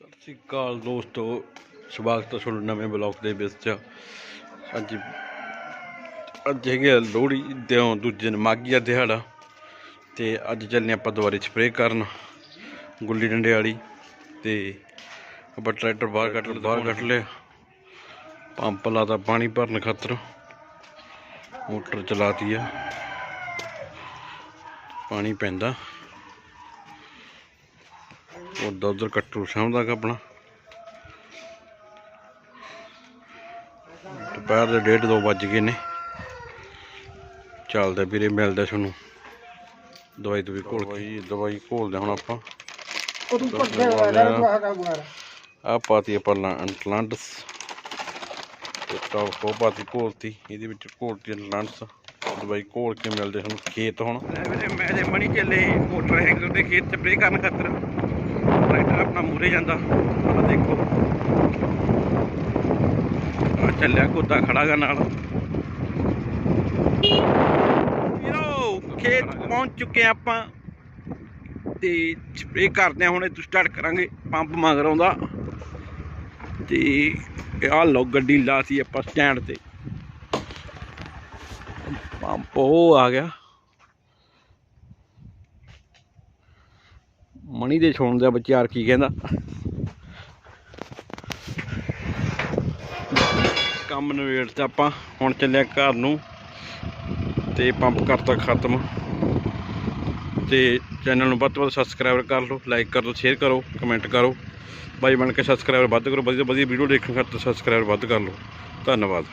ਸਤਿ ਸ਼੍ਰੀ ਅਕਾਲ ਦੋਸਤੋ, ਸਵਾਗਤ ਹੈ ਤੁਹਾਡਾ ਨਵੇਂ ਬਲੌਗ ਦੇ ਵਿੱਚ। ਅੱਜ ਅੱਜ ਹੈਗੇ ਲੋਹੜੀ ਦੇ ਦੂਜੇ ਦਿਨ ਮਾਘੀ ਦਾ ਦਿਹਾੜਾ, ਤੇ ਅੱਜ ਚੱਲਨੇ ਆਪਾਂ ਦੁਬਾਰੇ ਸਪਰੇਅ ਕਰਨ ਗੁੱਲੀ ਡੰਡੇ ਵਾਲੀ, ਤੇ ਆਪਾਂ ਟਰੈਕਟਰ ਬਾਹਰ ਕੱਢ ਬਾਹਰ ਕੱਢ ਲਿਆ। ਪੰਪ ਲਾਤਾ ਪਾਣੀ ਭਰਨ ਖਾਤਰ, ਮੋਟਰ ਚਲਾਤੀ ਆ। ਪਾਣੀ ਪੈਂਦਾ। ਉਧਰ ਉਧਰ ਕੱਟੂ ਕਿ ਆਪਣਾ। ਦੁਪਹਿਰ ਦੇ ਡੇਢ ਦੋ ਵੱਜ ਗਏ ਨੇ। ਚੱਲਦਾ ਵੀਰੇ ਮਿਲਦਾ ਤੁਹਾਨੂੰ। ਦਵਾਈ ਦਵਾਈ ਘੋਲ ਕੇ। ਦਵਾਈ ਘੋਲਦੇ ਹੁਣ ਆਪਾਂ। ਆ ਪਾਤੀ ਆਪਾਂ ਲੰਡਸ। ਤੇ ਟੌਪ ਕੋ ਪਾਤੀ ਘੋਲਤੀ। ਇਹਦੇ ਵਿੱਚ ਘੋਲਤੀ ਲੰਡਸ। ਦਵਾਈ ਘੋਲ ਕੇ ਮਿਲਦੇ ਸਾਨੂੰ ਖੇਤ ਹੁਣ। ਮੈਂ ਤੇ ਮਣੀ ਚੱਲੇ ਮੋਟਰਸਾਈਕਲ ਤੇ ਖੇਤ ਸਪਰੇ ਕਰਨ ਖਾਤਰ। ਆਪਣਾ ਮੂਰੇ ਜਾਂਦਾ। ਆ ਦੇਖੋ। ਆ ਚੱਲਿਆ ਕੋਦਾ ਖੜਾਗਾ ਨਾਲ। ਵੀਰੋ ਖੇਤ ਪਹੁੰਚ ਚੁੱਕੇ ਆਪਾਂ। ਤੇ ਸਪਰੇ ਕਰਦੇ ਹਾਂ ਹੁਣ ਇਹ ਸਟਾਰਟ ਕਰਾਂਗੇ ਪੰਪ ਮਗਰ ਆਉਂਦਾ ਤੇ ਆਹ ਲੋ ਗੱਡੀ ਲਾਤੀ ਆਪਾਂ ਸਟੈਂਡ ਤੇ। ਪੰਪ ਉਹ ਆ ਗਿਆ। ਮਣੀ ਦੇ ਛੋਣ ਦਾ ਵਿਚਾਰ ਕੀ ਕਹਿੰਦਾ? ਕੰਮ ਨਵੇੜ ਤੇ ਆਪਾਂ, ਹੁਣ ਚੱਲਿਆ ਘਰ ਨੂੰ ਤੇ ਪੰਪ ਕਰਤਾ ਖਤਮ। ਤੇ ਚੈਨਲ ਨੂੰ ਵੱਧ ਤੋਂ ਵੱਧ ਸਬਸਕ੍ਰਾਈਬ ਕਰ ਲਓ ਲਾਈਕ ਕਰ ਲਓ ਸ਼ੇਅਰ ਕਰੋ ਕਮੈਂਟ ਕਰੋ। ਬਾਈ ਬਣ ਕੇ ਸਬਸਕ੍ਰਾਈਬਰ ਵੱਧ ਕਰੋ, ਵਧੀਆ ਵਧੀਆ ਵੀਡੀਓ ਦੇਖਣ ਖਾਤਰ ਸਬਸਕ੍ਰਾਈਬਰ ਵੱਧ ਕਰ ਲਓ। ਧੰਨਵਾਦ।